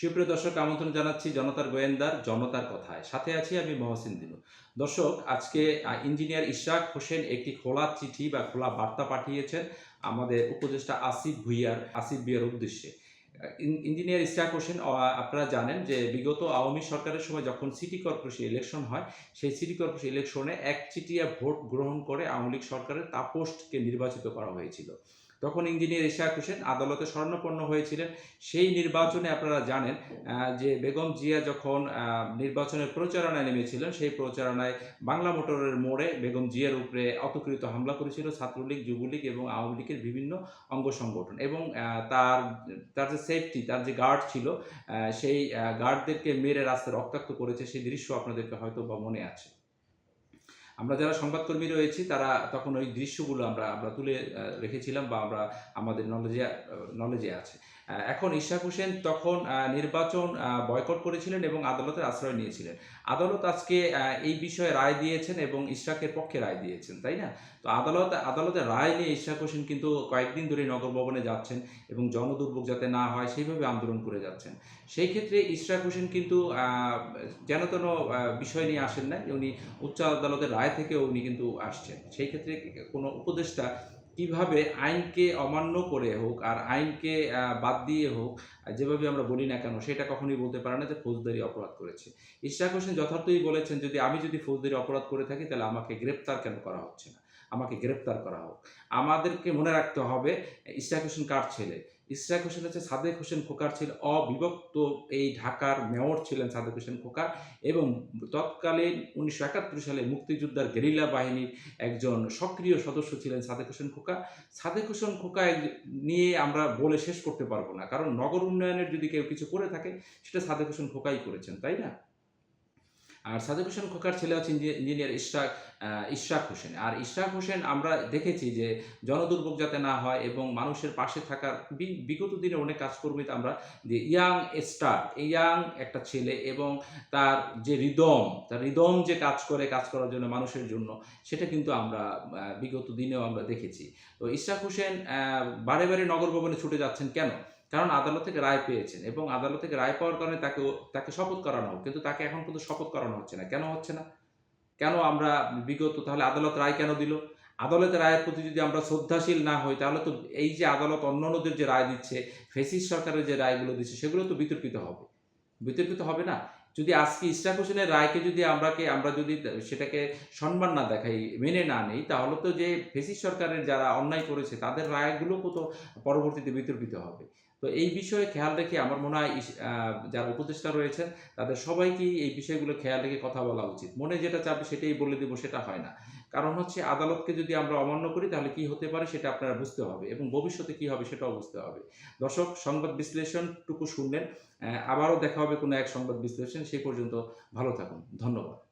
সুপ্রিয় দর্শক, আমন্ত্রণ জানাচ্ছি জনতার গোয়েন্দার জনতার কথায়। সাথে আছি আমি মহসিন দিনু। দর্শক, আজকে ইঞ্জিনিয়ার ইশরাক হোসেন একটি খোলা চিঠি বা খোলা বার্তা পাঠিয়েছেন আমাদের উপদেষ্টা আসিফ ভুইয়ার আসিফ ভুইয়ার উদ্দেশ্যে। ইঞ্জিনিয়ার ইশরাক হোসেন আপনারা জানেন যে বিগত আওয়ামী সরকারের সময় যখন সিটি কর্পোরেশন ইলেকশন হয়, সেই সিটি কর্পোরেশন ইলেকশনে এক চিটিয়া ভোট গ্রহণ করে আওয়ামী লীগ সরকারের তাপোস্টকে নির্বাচিত করা হয়েছিল। তখন ইঞ্জিনিয়ার ইশাক হোসেন আদালতে স্বর্ণপন্ন হয়েছিলেন। সেই নির্বাচনে আপনারা জানেন যে বেগম জিয়া যখন নির্বাচনের প্রচারণায় নেমেছিলেন, সেই প্রচারণায় বাংলা মোটরের মোড়ে বেগম জিয়ার উপরে অতকৃত হামলা করেছিল ছাত্রলীগ, যুবলীগ এবং আওয়ামী লীগের বিভিন্ন অঙ্গ সংগঠন এবং তার তার যে সেফটি তার যে গার্ড ছিল সেই গার্ডদেরকে মেরে রাস্তায় রক্তাক্ত করেছে, সেই দৃশ্য আপনাদেরকে হয়তো বা মনে আছে। আমরা যারা সংবাদকর্মী রয়েছি, তারা তখন ওই দৃশ্যগুলো আমরা আমরা তুলে রেখেছিলাম বা আমরা আমাদের নলেজে নলেজে আছে। এখন ইশাক হোসেন তখন নির্বাচন বয়কট করেছিলেন এবং আদালতের আশ্রয় নিয়েছিলেন। আদালত আজকে এই বিষয়ে রায় দিয়েছেন এবং ইশরাকের পক্ষে রায় দিয়েছেন, তাই না? তো আদালত আদালতের রায় নিয়ে ইশাক হোসেন কিন্তু কয়েকদিন ধরে নগর ভবনে যাচ্ছেন এবং জনদুর্ভোগ যাতে না হয়, সেইভাবে আন্দোলন করে যাচ্ছেন। সেই ক্ষেত্রে ইশরাক হোসেন কিন্তু যেন তেন বিষয় নিয়ে আসেন না উনি উচ্চ আদালতের রায় থেকে উনি কিন্তু আসছেন। সেই ক্ষেত্রে কোনো উপদেষ্টা কীভাবে আইনকে অমান্য করে হোক আর আইনকে বাদ দিয়ে হোক যেভাবে আমরা বলি না কেন, সেটা কখনোই বলতে পারে না যে ফৌজদারি অপরাধ করেছে। ইশরাক হোসেন যথার্থই বলেছেন, যদি আমি যদি ফৌজদারি অপরাধ করে থাকি, তাহলে আমাকে গ্রেপ্তার কেন করা হচ্ছে না? আমাকে গ্রেপ্তার করা হোক। আমাদেরকে মনে রাখতে হবে, ইশরাক হোসেন কার ছেলে? ইশরাক হোসেন হচ্ছে সাদেক হোসেন খোকার ছিল অবিভক্ত। এই ঢাকার মেয়র ছিলেন সাদেক হোসেন খোকা এবং তৎকালীন উনিশশো একাত্তর সালে মুক্তিযোদ্ধার গেরিলা বাহিনীর একজন সক্রিয় সদস্য ছিলেন সাদেক হোসেন খোকা। সাদেক হোসেন খোকা নিয়ে আমরা বলে শেষ করতে পারব না। কারণ নগর উন্নয়নের যদি কেউ কিছু করে থাকে, সেটা সাদেক হোসেন খোকাই করেছেন, তাই না? আর সাদেক হোসেন খোকার ছেলে হচ্ছে ইঞ্জিনিয়ার ইশরাক ইশরাক হোসেন। আর ইশরাক হোসেন আমরা দেখেছি যে জনদুর্ভোগ যাতে না হয় এবং মানুষের পাশে থাকার বিগত দিনে অনেক কাজকর্মীতে আমরা যে ইয়াং স্টার ইয়াং একটা ছেলে এবং তার যে রিদম তার রিদম যে কাজ করে, কাজ করার জন্য মানুষের জন্য, সেটা কিন্তু আমরা বিগত দিনেও আমরা দেখেছি। তো ইশরাক হোসেন বারে বারে নগর ভবনে ছুটে যাচ্ছেন কেন? কারণ আদালত থেকে রায় পেয়েছেন এবং আদালত থেকে রায় পাওয়ার কারণে তাকে তাকে শপথ করানো হোক। কিন্তু তাকে এখন কিন্তু শপথ করানো হচ্ছে না। কেন হচ্ছে না? কেন আমরা বিগত, তাহলে আদালত রায় কেন দিল? আদালতের রায়ের প্রতি যদি আমরা শ্রদ্ধাশীল না হই, তাহলে তো এই যে আদালত অন্যান্যদের যে রায় দিচ্ছে, ফেসিস সরকারের যে রায়গুলো দিচ্ছে, সেগুলো তো বিতর্কিত হবে। বিতর্কিত হবে না? যদি আজকে ইশরাক হোসেনের রায়কে যদি আমরাকে, আমরা যদি সেটাকে সম্মান না দেখাই, মেনে না নেই, তাহলে তো যে ফেসিস সরকারের যারা অন্যায় করেছে, তাদের রায়গুলো তো পরবর্তীতে বিতর্কিত হবে। তো এই বিষয়ে খেয়াল রেখে আমার মনে হয় যারা উপদেষ্টা রয়েছেন, তাদের সবাইকেই এই বিষয়গুলো খেয়াল রেখে কথা বলা উচিত। মনে যেটা চাপে সেটাই বলে দেবো, সেটা হয় না। কারণ হচ্ছে আদালতকে যদি আমরা অমান্য করি, তাহলে কি হতে পারে সেটা আপনারা বুঝতে হবে এবং ভবিষ্যতে কি হবে সেটাও বুঝতে হবে। দর্শক, সংবাদ বিশ্লেষণটুকু শুনলেন। আবারও দেখা হবে কোনো এক সংবাদ বিশ্লেষণ। সেই পর্যন্ত ভালো থাকুন। ধন্যবাদ।